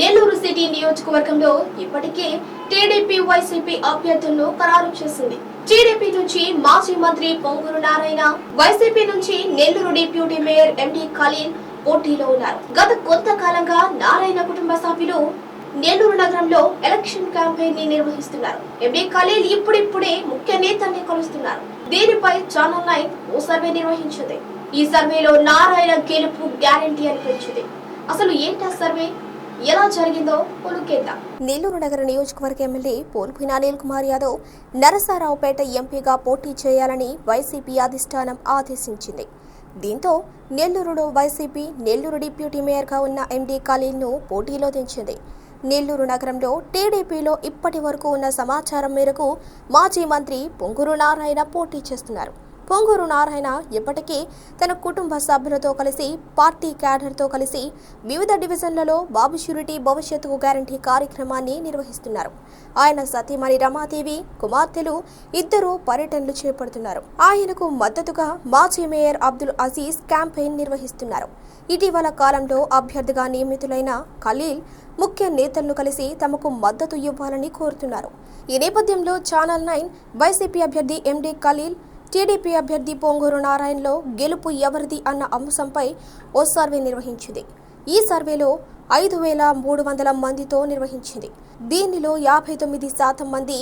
Nellore city నియోజకవర్గంలో ఇప్పటికే TDP YCP అభ్యర్థులను ఖరారు చేసింది. టీడీపీ నుంచి మాజీ మంత్రి పొంగూరు నారాయణ వైసీపీ నుంచి Nellore deputy mayor MD Khaleel పోటీలో ఉన్నారు. గత కొంతకాలంగా నారాయణ కుటుంబ సభ్యులు నెల్లూరు నగరంలో ఎలక్షన్ క్యాంపెయిన్ని నిర్వహిస్తున్నారు. ఎండి ఖలీల్ ఇప్పుడిప్పుడే ముఖ్య నేతల్ని కలుస్తున్నారు. దీనిపై ఛానల్ నైన్ ఓ సర్వే నిర్వహించింది. ఈ సర్వేలో నారాయణ గెలుపు గ్యారంటీ అనిపించింది అసలు ఏంటా సర్వే? ఎలా జరిగిందో పొలుకేద్దాం నెల్లూరు నగర నియోజకవర్గ ఎమ్మెల్యే పోల్పిన అనిల్ కుమార్ యాదవ్ నరసారావుపేట ఎంపీగా పోటీ చేయాలని వైసీపీ అధిష్టానం ఆదేశించింది. దీంతో నెల్లూరులో వైసీపీ నెల్లూరు డిప్యూటీ మేయర్గా ఉన్న ఎండీ ఖలీల్ను పోటీలో దించింది. నెల్లూరు నగరంలో టీడీపీలో ఇప్పటి వరకు ఉన్న సమాచారం మేరకు మాజీ మంత్రి పొంగూరు నారాయణ పోటీ చేస్తున్నారు. పొంగూరు నారాయణ ఇప్పటికే తన కుటుంబ సభ్యులతో కలిసి పార్టీ క్యాడర్తో కలిసి వివిధ డివిజన్లలో బాబు షూరిటీ భవిష్యత్తు గ్యారంటీ కార్యక్రమాన్ని నిర్వహిస్తున్నారు. ఆయన సతీమణి రమాదేవి కుమార్తెలు ఇద్దరు పర్యటనలు చేపడుతున్నారు. ఆయనకు మద్దతుగా మాజీ మేయర్ అబ్దుల్ అజీజ్ క్యాంపెయిన్ నిర్వహిస్తున్నారు. ఇటీవల కాలంలో అభ్యర్థిగా నియమితులైన ఖలీల్ ముఖ్య నేతలను కలిసి తమకు మద్దతు ఇవ్వాలని కోరుతున్నారు. ఈ నేపథ్యంలో ఛానల్ నైన్ వైసీపీ అభ్యర్థి ఎండి ఖలీల్ టీడీపీ అభ్యర్థి పొంగూరు నారాయణలో గెలుపు ఎవరిది అన్న అంశంపై ఓ సర్వే నిర్వహించింది. ఈ సర్వేలో ఐదు వేల మూడు వందల మందితో నిర్వహించింది. దీనిలో యాభై తొమ్మిది శాతం మంది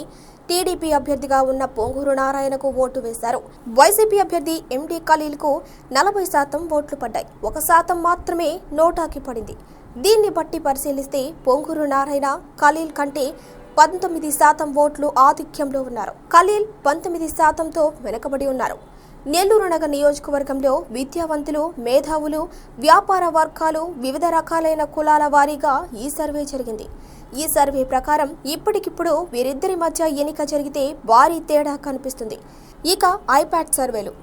టీడీపీ అభ్యర్థిగా ఉన్న పొంగూరు నారాయణకు ఓటు వేశారు. వైసీపీ అభ్యర్థి ఎండీ ఖలీల్కు నలభై శాతం ఓట్లు పడ్డాయి. ఒక శాతం మాత్రమే నోటాకి పడింది. దీన్ని బట్టి పరిశీలిస్తే పొంగూరు నారాయణ ఖలీల్ కంటే పంతొమ్మిది శాతం ఓట్లు ఆధిక్యంలో ఉన్నారు. ఖలీల్ పంతొమ్మిది శాతంతో వెనుకబడి ఉన్నారు. నెల్లూరు నగర్ నియోజకవర్గంలో విద్యావంతులు మేధావులు వ్యాపార వర్గాలు వివిధ రకాలైన కులాల వారీగా ఈ సర్వే జరిగింది. ఈ సర్వే ప్రకారం ఇప్పటికిప్పుడు వీరిద్దరి మధ్య ఎన్నిక జరిగితే భారీ తేడా కనిపిస్తుంది. ఇక ఐప్యాడ్ సర్వేలు.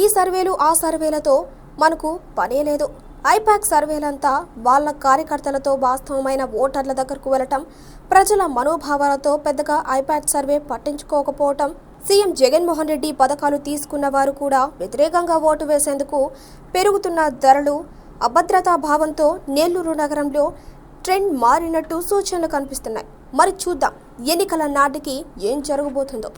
ఈ సర్వేలు ఆ సర్వేలతో మనకు పనే లేదు. ఐపాక్ సర్వేలంతా వాళ్ళ కార్యకర్తలతో వాస్తవమైన ఓటర్ల దగ్గరకు వెళ్ళటం ప్రజల మనోభావాలతో పెద్దగా ఐపాక్ సర్వే పట్టించుకోకపోవటం సీఎం జగన్మోహన్ రెడ్డి పథకాలు తీసుకున్న వారు కూడా వ్యతిరేకంగా ఓటు వేసేందుకు పెరుగుతున్న ధరలు అభద్రతా భావంతో నెల్లూరు నగరంలో ట్రెండ్ మారినట్టు సూచనలు కనిపిస్తున్నాయి. మరి చూద్దాం ఎన్నికల నాటికి ఏం జరగబోతుందో.